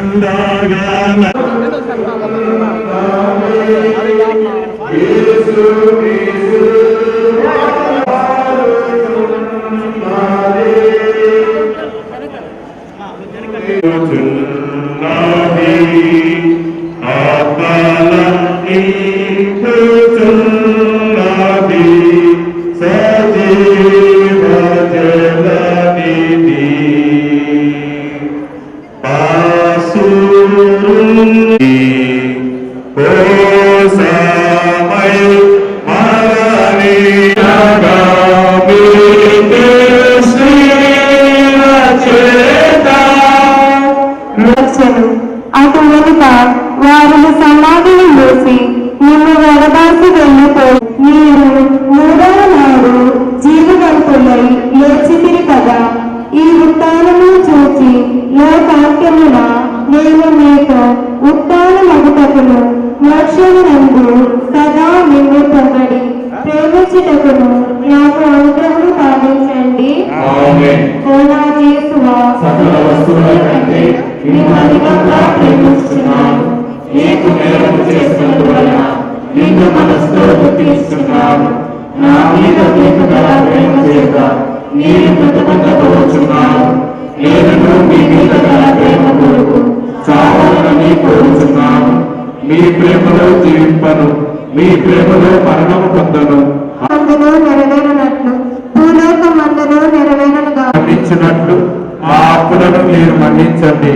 ഉണ്ടാകാൻ to ప్రేమించుటకును నాకు అనుగ్రహం పాటించండి. యేసువా, సకల వస్తువుల కంటే నిన్ను అధికంగా ప్రేమిస్తున్నాను. నీకు మేలు చేసినందువలన నిన్ను మనసుతో గుర్తిస్తున్నాను నా మీద నీకు గల ప్రేమ చేత నేను ప్రతిబంధపడుచున్నాను నేను మీ మీద గల ప్రేమ కొరకు చావాలని కోరుచున్నాను. మీ ప్రేమలో జీవింపను మీ ప్రేమలో మరణము పొందను. అందులో నెరవేరనట్లు. భూలోకం అందులో నెరవేరనుగా మన్నించినట్లు. మా అప్పులను మీరు మన్నించండి.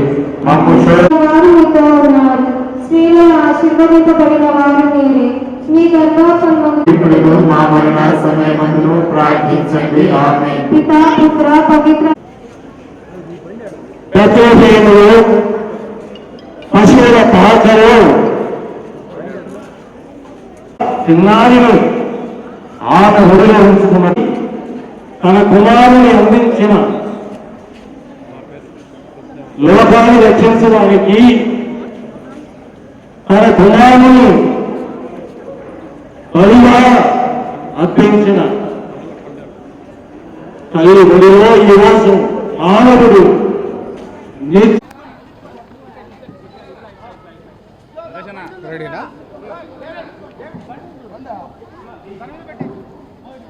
వారు మీతో ఉన్నారు. స్త్రీలు ఆశీర్వదింపబడిన వారు మీరే. మీ గర్భాసంగము ఇప్పుడు మా మరణ సమయమందు ప్రార్థించండి. ఆమె పితా పుత్ర పవిత్ర. ప్రతిహేనులు పశువుల పాకలు చిన్నారిను ఆమె ఒడిలో ఉంచుకున్నది తన కుమారుని అందించిన లోకాన్ని రక్షించడానికి తన కుమారుని బలిగా అర్పించిన తల్లి ఒడిలో ఈ రోజు మానవుడు రెడీనా?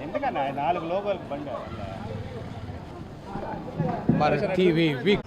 ఎందుకన్నా? నాలుగు లోపలికి బండి. మరి టీవీ వీక్.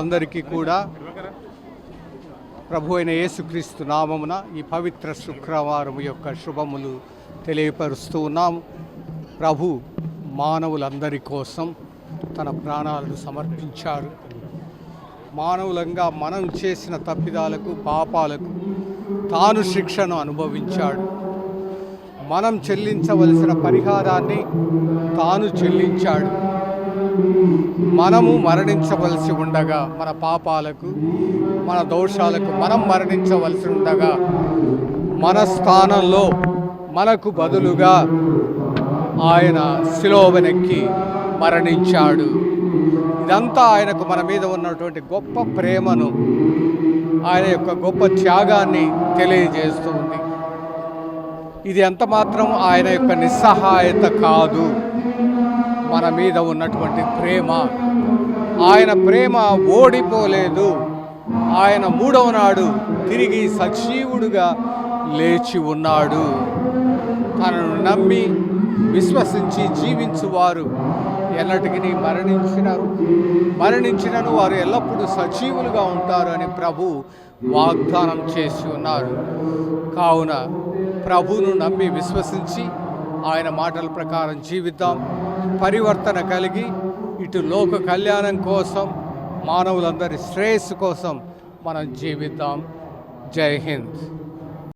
అందరికీ కూడా ప్రభు అయిన యేసుక్రీస్తు నామమున ఈ పవిత్ర శుక్రవారం యొక్క శుభములు తెలియపరుస్తూ ఉన్నాము. ప్రభు మానవులందరి కోసం తన ప్రాణాలను సమర్పించారు మానవులంగా మనం చేసిన తప్పిదాలకు పాపాలకు తాను శిక్షను అనుభవించాడు. మనం చెల్లించవలసిన పరిహారాన్ని తాను చెల్లించాడు. మనము మరణించవలసి ఉండగా మన పాపాలకు మన దోషాలకు మనం మరణించవలసి ఉండగా మన స్థానంలో మనకు బదులుగా ఆయన శిలోవనెక్కి మరణించాడు. ఇదంతా ఆయనకు మన మీద ఉన్నటువంటి గొప్ప ప్రేమను ఆయన యొక్క గొప్ప త్యాగాన్ని తెలియజేస్తుంది ఇది ఎంత మాత్రం ఆయన యొక్క నిస్సహాయత కాదు. మన మీద ఉన్నటువంటి ప్రేమ. ఆయన ప్రేమ ఓడిపోలేదు. ఆయన మూడవ నాడు తిరిగి సజీవుడుగా లేచి ఉన్నాడు. తనను నమ్మి విశ్వసించి జీవించువారు ఎన్నటికి మరణించినారు. మరణించినను వారు ఎల్లప్పుడూ సజీవులుగా ఉంటారు అని ప్రభు వాగ్దానం చేసి ఉన్నారు. కావున ప్రభువును నమ్మి విశ్వసించి ఆయన మాటల ప్రకారం జీవిద్దాం. పరివర్తన కలిగి ఇటు లోక కళ్యాణం కోసం మానవులందరి శ్రేయస్సు కోసం మనం జీవిద్దాం. జై హింద్.